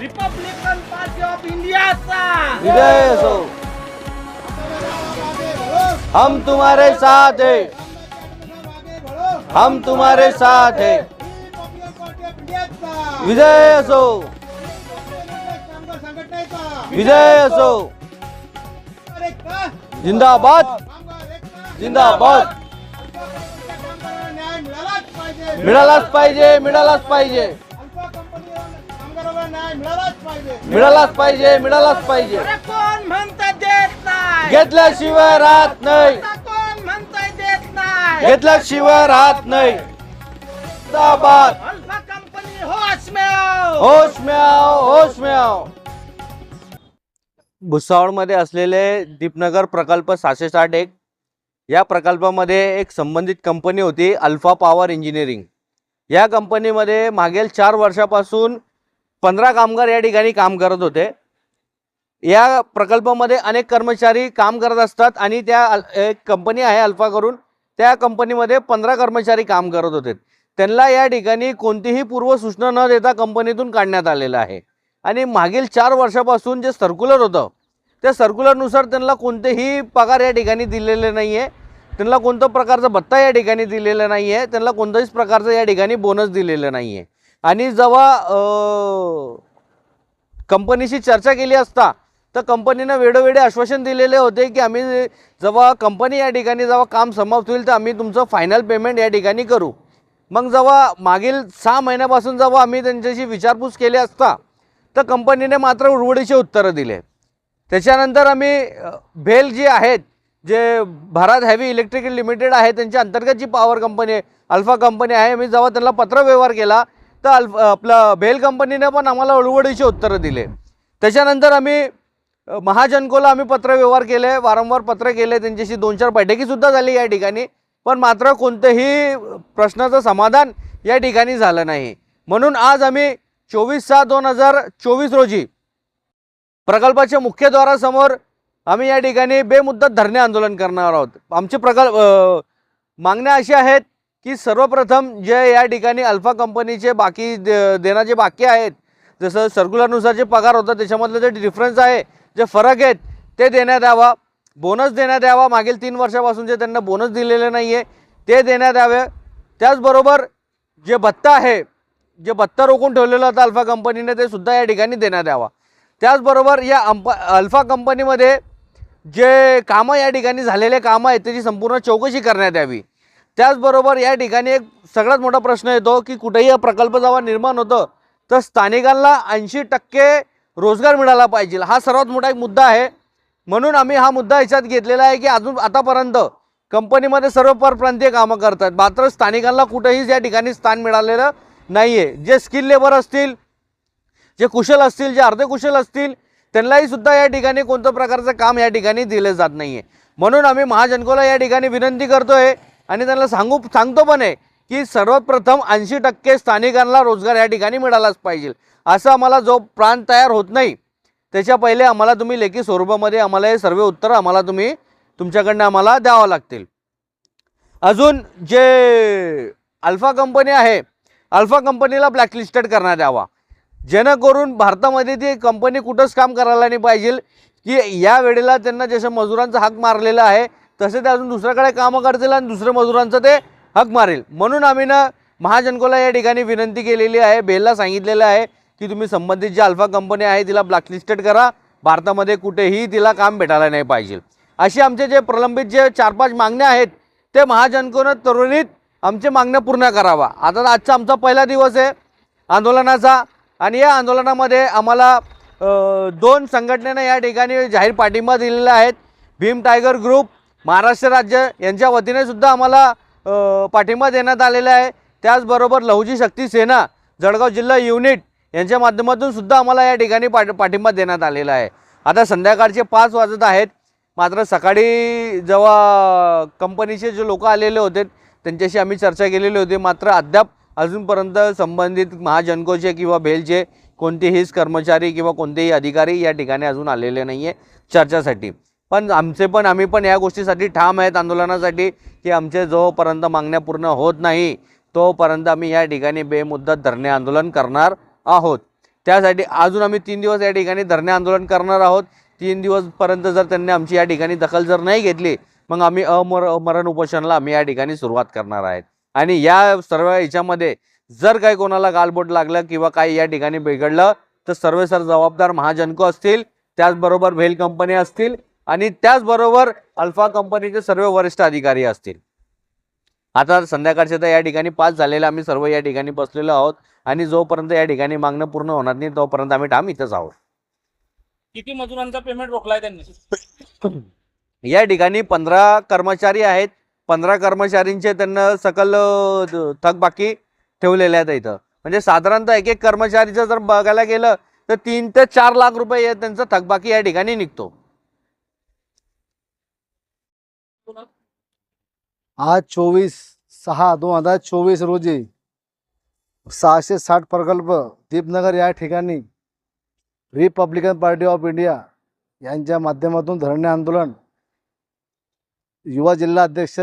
Republican party of इंडियाचा विजय हम तुम्हारे साथ है. हम तुम्हारे साथ है. विजय असो. विजय असो. जिंदाबाद. जिंदाबाद. मिळालाच पाहिजे मिळालाच पाहिजे. मिळालाच पाहिजे मिळालाच पाहिजे. अरे कोण म्हणता देत नाही? घेतल्याशिवाय राहत नाही. आता कोण म्हणताय देत नाही? घेतल्याशिवाय राहत नाही. जिंदाबाद. अल्फा कंपनी होश में आओ होश में आओ होश में आओ भुसावळमध्ये असलेले दीपनगर प्रकल्प सहाशे साठ एक या प्रकल्पामध्ये एक संबंधित कंपनी होती अल्फा पॉवर इंजिनिअरिंग या कंपनीमध्ये मागील चार वर्षापासून पंधरा कामगार या ठिकाणी काम करत होते. या प्रकल्पामध्ये अनेक कर्मचारी काम करत असतात आणि त्या अल- एक कंपनी आहे अल्फा करून त्या कंपनीमध्ये पंधरा कर्मचारी काम करत होते. त्यांना या ठिकाणी कोणतीही पूर्वसूचना न देता कंपनीतून काढण्यात आलेलं आहे. आणि मागील चार वर्षापासून जे सर्क्युलर होतं त्या सर्क्युलरनुसार त्यांना कोणतेही पगार या ठिकाणी दिलेले नाही आहे त्यांना कोणतं प्रकारचा भत्ता या ठिकाणी दिलेला नाही आहे त्यांना कोणत्याच प्रकारचं या ठिकाणी बोनस दिलेलं नाही आहे आणि जेव्हा कंपनीशी चर्चा केली असता तर कंपनीनं वेळोवेळी आश्वासन दिलेले होते की आम्ही जेव्हा कंपनी या ठिकाणी जेव्हा काम समाप्त होईल तर आम्ही तुमचं फायनल पेमेंट या ठिकाणी करू. मग जेव्हा मागील सहा महिन्यापासून जेव्हा आम्ही त्यांच्याशी विचारपूस केली असता तर कंपनीने मात्र उडवडीचे उत्तरं दिले. त्याच्यानंतर आम्ही भेल जी आहेत जे भारत हॅवी इलेक्ट्रिकल लिमिटेड आहे त्यांच्या अंतर्गत जी पॉवर कंपनी आहे अल्फा कंपनी आहे मी जेव्हा त्यांना पत्रव्यवहार केला तर अल्फ आपलं भेल कंपनीने पण आम्हाला उडवडीचे उत्तरं दिले. त्याच्यानंतर आम्ही महाजनकोला आम्ही पत्रव्यवहार केले वारंवार पत्र केले त्यांच्याशी दोन चार बैठकीसुद्धा झाली या ठिकाणी पण मात्र कोणतंही प्रश्नाचं समाधान या ठिकाणी झालं नाही. म्हणून आज आम्ही चोवीस सहा दोन हजार चोवीस रोजी प्रकल्पाच्या मुख्यद्वारासमोर आम्ही या ठिकाणी बेमुद्दत धरणे आंदोलन करणार आहोत. आमची प्रकल्प मागण्या अशा आहेत की सर्वप्रथम जे या ठिकाणी अल्फा कंपनीचे बाकी देणं जे बाकी आहेत जसं सर्क्युलरनुसार जे पगार होतात त्याच्यामधलं जे डिफरन्स आहे जे फरक आहेत ते देण्यात यावा. बोनस देण्यात यावा. मागील तीन वर्षापासून जे त्यांना बोनस दिलेले नाही आहे ते देण्यात यावे. त्याचबरोबर जे भत्ता आहे जे भत्ता रोखून ठेवलेलं होतं अल्फा कंपनीने ते सुद्धा या ठिकाणी देण्यात यावा. त्याचबरोबर या अंपा अल्फा कंपनीमध्ये जे कामं या ठिकाणी झालेले कामं आहेत त्याची संपूर्ण चौकशी करण्यात यावी. त्याचबरोबर या ठिकाणी एक सगळ्यात मोठा प्रश्न येतो की कुठेही हा प्रकल्प जेव्हा निर्माण होतं तर स्थानिकांना ऐंशी टक्के रोजगार मिळाला पाहिजे. हा सर्वात मोठा एक मुद्दा आहे. म्हणून आम्ही हा मुद्दा याच्यात घेतलेला आहे की अजून आतापर्यंत कंपनीमध्ये सर्व परप्रांतीय कामं करतात. मात्र स्थानिकांना कुठेही या ठिकाणी स्थान मिळालेलं नाही आहे जे स्किल लेबर असतील जे कुशल असतील जे अर्धकुशल असतील त्यांनाही सुद्धा या ठिकाणी कोणत्या प्रकारचं काम या ठिकाणी दिलं जात नाही आहे म्हणून आम्ही महाजनकोला या ठिकाणी विनंती करतो आहे आणि त्यांना सांगू सांगतो पण आहे की सर्वात प्रथम ऐंशी टक्के स्थानिकांना रोजगार या ठिकाणी मिळालाच पाहिजे. असं आम्हाला जो प्रांत तयार होत नाही त्याच्या पहिले आम्हाला तुम्ही लेखी स्वरूपामध्ये आम्हाला हे सर्व उत्तर आम्हाला तुम्ही तुमच्याकडनं आम्हाला द्यावं लागतील. अजून जे अल्फा कंपनी आहे अल्फा कंपनीला ब्लॅकलिस्टेड करण्यात यावा. जेणेकरून भारतामध्ये ती कंपनी कुठंच काम करायला नाही पाहिजे की या वेळेला त्यांना जसं मजुरांचा हक मारलेला आहे तसे ते अजून दुसऱ्याकडे कामं करतील आणि दुसऱ्या मजुरांचं ते हक मारेल. म्हणून आम्ही ना महाजनकोला या ठिकाणी विनंती केलेली आहे बेलला सांगितलेलं आहे की तुम्ही संबंधित जी अल्फा कंपनी आहे तिला ब्लॅकलिस्टेड करा. भारतामध्ये कुठेही तिला काम भेटायला नाही पाहिजे. अशी आमचे जे प्रलंबित जे चार पाच मागण्या आहेत ते महाजनकोनं तरुणीत आमच्या मागण्या पूर्ण करावा आता आजचा आमचा पहिला दिवस आहे. आंदोलनाचा आणि या आंदोलनामध्ये आम्हाला दोन संघटनेनं या ठिकाणी जाहीर पाठिंबा दिलेला आहेत भीम टायगर ग्रुप महाराष्ट्र राज्य यांच्या वतीने सुद्धा आम्हाला पाठिंबा देण्यात आलेला आहे. त्याचबरोबर लहुजी शक्ती सेना जळगाव जिल्हा युनिट यांच्या माध्यमातून सुद्धा आम्हाला या ठिकाणी पाठ पाठिंबा देण्यात आलेला आहे. आता संध्याकाळचे पाच वाजत आहेत. मात्र सकाळी जेव्हा कंपनीचे जे लोक आलेले होते त्यांच्याशी आम्ही चर्चा केलेली होती. मात्र अद्याप अजूनपर्यंत संबंधित महाजनकोचे किंवा भेलचे कोणतेहीच कर्मचारी किंवा कोणतेही अधिकारी या ठिकाणी अजून आलेले नाही आहे चर्चासाठी. पण आमचे पण आम्ही पण या गोष्टीसाठी ठाम आहेत आंदोलनासाठी की आमचे जोपर्यंत मागण्या पूर्ण होत नाही तोपर्यंत आम्ही या ठिकाणी बेमुद्दत धरणे आंदोलन करणार आहोत. त्यासाठी अजून आम्ही तीन दिवस या ठिकाणी धरणे आंदोलन करणार आहोत. तीन दिवसपर्यंत जर त्यांनी आमची या ठिकाणी दखल जर नाही घेतली मग आम्ही अमर मरण उपोषणाला आम्ही या ठिकाणी सुरुवात करणार आहेत. आणि या सर्व ह्याच्यामध्ये जर काही कोणाला गालबोट लागलं किंवा काही या ठिकाणी बिघडलं तर सर्व सर जबाबदार महाजनको असतील त्याचबरोबर भेल कंपनी असतील आणि त्याचबरोबर अल्फा कंपनीचे सर्व वरिष्ठ अधिकारी असतील. आता संध्याकाळचे तर या ठिकाणी पाच झालेले आम्ही सर्व या ठिकाणी बसलेलो आहोत आणि जोपर्यंत या ठिकाणी मागणं पूर्ण होणार नाही तोपर्यंत आम्ही ठाम इथंच आहोत. किती मजुरांचा पेमेंट रोखलाय त्यांनी? या ठिकाणी पंधरा कर्मचारी आहेत पंधरा कर्मचारींचे त्यांना सकल थकबाकी ठेवलेल्या आहेत इथं. म्हणजे साधारणतः एक एक कर्मचारीचं जर बघायला गेलं तर तीन ते चार लाख रुपये त्यांचा थकबाकी या ठिकाणी निघतो. आज चोवीस सहा दोन हजार चोवीस रोजी सहाशे साठ प्रकल्प दीपनगर या ठिकाणी रिपब्लिकन पार्टी ऑफ इंडिया यांच्या माध्यमातून धरणे आंदोलन युवा जिल्हा अध्यक्ष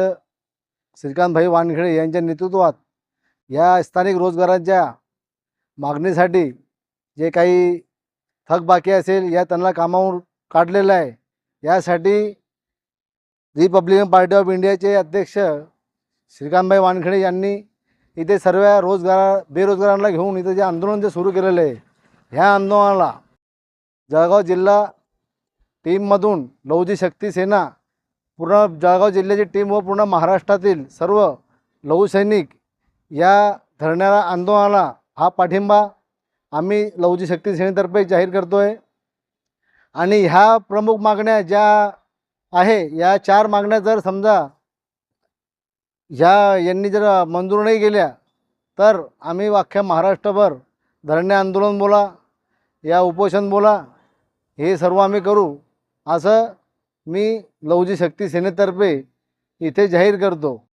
श्रीकांतभाई वानखेडे यांच्या नेतृत्वात या स्थानिक रोजगारांच्या मागणीसाठी जे काही थकबाकी असेल या त्यांना कामावर काढलेलं आहे. यासाठी रिपब्लिकन पार्टी ऑफ इंडियाचे अध्यक्ष श्रीकांतभाई वानखेडे यांनी इथे सर्व रोजगार बेरोजगारांना घेऊन इथं जे आंदोलन जे सुरू केलेलं आहे ह्या आंदोलनाला जळगाव जिल्हा टीममधून लौजी शक्ती सेना पूर्ण जळगाव जिल्ह्याची टीम व पूर्ण महाराष्ट्रातील सर्व लघुसैनिक या धरण्याला आंदोलनाला हा पाठिंबा आम्ही लौजी शक्ती सेनेतर्फे जाहीर करतो आहे आणि ह्या प्रमुख मागण्या ज्या आहे या चार मागण्या जर समजा ह्या यांनी जर मंजूर नाही केल्या तर आम्ही अख्ख्या महाराष्ट्रभर धरणे आंदोलन बोला या उपोषण बोला हे सर्व आम्ही करू असं मी लवजी शक्ती सेनेतर्फे इथे जाहीर करतो.